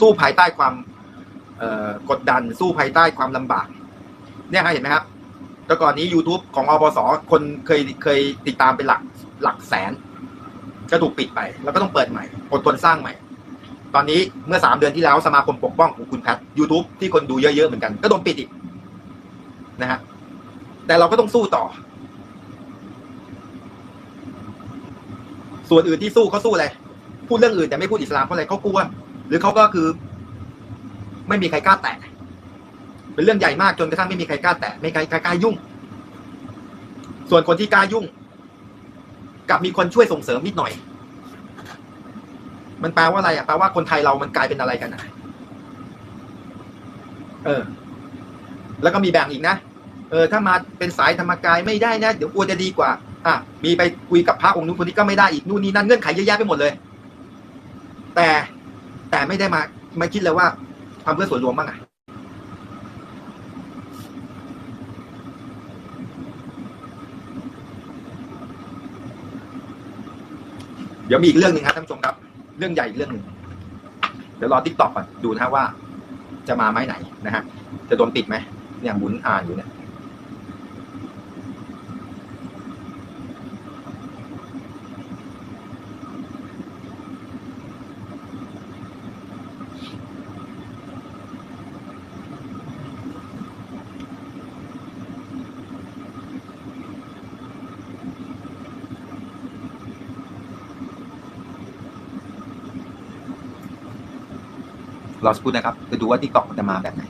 สู้ภายใต้ความกดดัน สู้ภายใต้ความลำบาก เนี่ยฮะเห็นไหมครับแต่ก่อนนี้ YouTube ของอปสคนเคยเคยติดตามเป็นหลักหลักแสน ก็ถูกปิดไป แล้วก็ต้องเปิดใหม่อดทนสร้างใหม่ ตอนนี้เมื่อสามเดือนที่แล้วสมาคมปกป้องของคุณแพท YouTube ที่คนดูเยอะๆเหมือนกัน ก็โดนปิดอีกนะฮะแต่เราก็ต้องสู้ต่อ ส่วนอื่นที่สู้เขาสู้อะไร พูดเรื่องอื่นแต่ไม่พูดอิสลามเพราะอะไรเขากลัว หรือเขาก็คือ ไม่มีใครกล้าแตะเป็นเรื่องใหญ่มากจนกระทั่งไม่มีใครกล้าแตะไม่ใครใครกล้ายุ่ง ส่วนคนที่กล้ายุ่งกลับมีคนช่วยส่งเสริมนิดหน่อย มันแปลว่าอะไรอะแปลว่าคนไทยเรามันกลายเป็นอะไรกันอะเออ แล้วก็มีแบ่งอีกนะเออถ้ามาเป็นสายธรรมกายไม่ได้นะเดี๋ยวกลัวจะดีกว่า อะ มีไปคุยกับพระองค์นู้นคนนี้ก็ไม่ได้อีกนู่นนี่นั่นเงื่อนไขเยอะแยะไปหมดเลย แต่ แต่ไม่ได้มาไมาคิดเลยว่าทำเพื่อส่วนรวมบ้างอะเดี๋ยวมีอีกเรื่องหนึ่งครับท่านผู้ชมครับ เรื่องใหญ่อีกเรื่องหนึ่งเดี๋ยวรอทิกตอกก่อนดูนะฮะว่า จะมาไหมไหนนะฮะจะโดนปิดไหมเนี่ยหมุนอ่านอยู่เนี่ย รอสักครู่นะครับจะดูว่าทิกตอกมันจะมาแบบไหน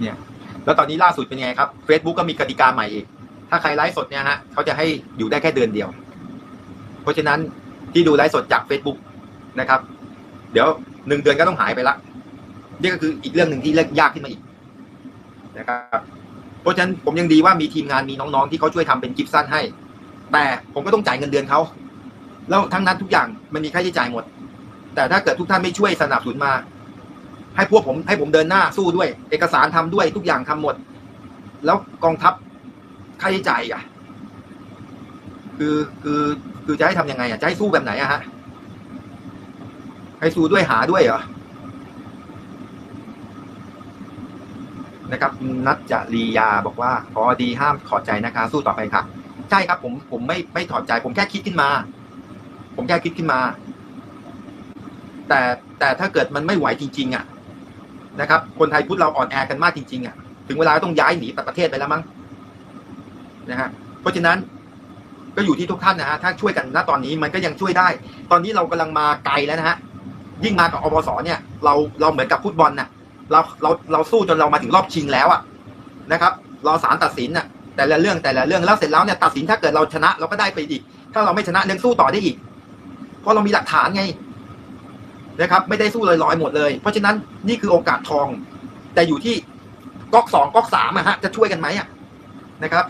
เนี่ย แล้วตอนนี้ล่าสุดเป็นยังไงครับ Facebook ก็มีกติกาใหม่อีก ถ้าใครไลฟ์สดเนี่ยฮะเขาจะให้อยู่ได้แค่เดือนเดียว เพราะฉะนั้นที่ดูไลฟ์สดจาก Facebook นะครับ เดี๋ยวหนึ่งเดือนก็ต้องหายไปละนี่ก็คืออีกเรื่องหนึ่งที่เล็กยากขึ้นมาอีกนะครับเพราะฉะนั้นผมยังดีว่ามีทีมงานมีน้องๆที่เขาช่วยทำเป็นคลิปสั้นให้ แต่ผมก็ต้องจ่ายเงินเดือนเขาแล้วทั้งนั้นทุกอย่างมันมีค่าใช้จ่ายหมด แต่ถ้าเกิดทุกท่านไม่ช่วยสนับสนุนมา ให้พวกผมให้ผมเดินหน้าสู้ด้วย เอกสารทำด้วยทุกอย่างทำหมด แล้วกองทัพค่าใช้จ่ายอะ คือคือคือจะให้ทำยังไงอะจะให้สู้แบบไหนอะฮะให้สู้ด้วยหาด้วยเหรอนะครับนัทจรียาบอกว่าพอดีห้ามถอดใจนะคะ สู้ต่อไปค่ะ ใช่ครับ ผมผมไม่ไม่ถอดใจ ผมแค่คิดขึ้นมา ผมแค่คิดขึ้นมา แต่แต่ถ้าเกิดมันไม่ไหวจริง ๆอะนะครับ คนไทยพุทธเราอ่อนแอกันมากจริง ๆอะถึงเวลาต้องย้ายหนีประเทศไปแล้วมั้งนะฮะเพราะฉะนั้นก็อยู่ที่ทุกท่านนะฮะถ้าช่วยกันณตอนนี้มันก็ยังช่วยได้ ตอนนี้เรากำลังมาไกลแล้วนะฮะยิ่งมากับอบสเนี่ยเราเราเหมือนกับฟุตบอลน่ะเราเราเราสู้จนเรามาถึงรอบชิงแล้วอะนะครับรอศาลตัดสินน่ะ แต่ละเรื่องแต่ละเรื่องแล้วเสร็จแล้วเนี่ยตัดสินถ้าเกิดเราชนะเราก็ได้ไปอีก ถ้าเราไม่ชนะยังสู้ต่อได้อีก เพราะเรามีหลักฐานไง นะครับ ไม่ได้สู้ลอยๆหมดเลย เพราะฉะนั้นนี่คือโอกาสทอง แต่อยู่ที่ก๊อกสองก๊อกสามอะฮะจะช่วยกันไหมอะนะครับ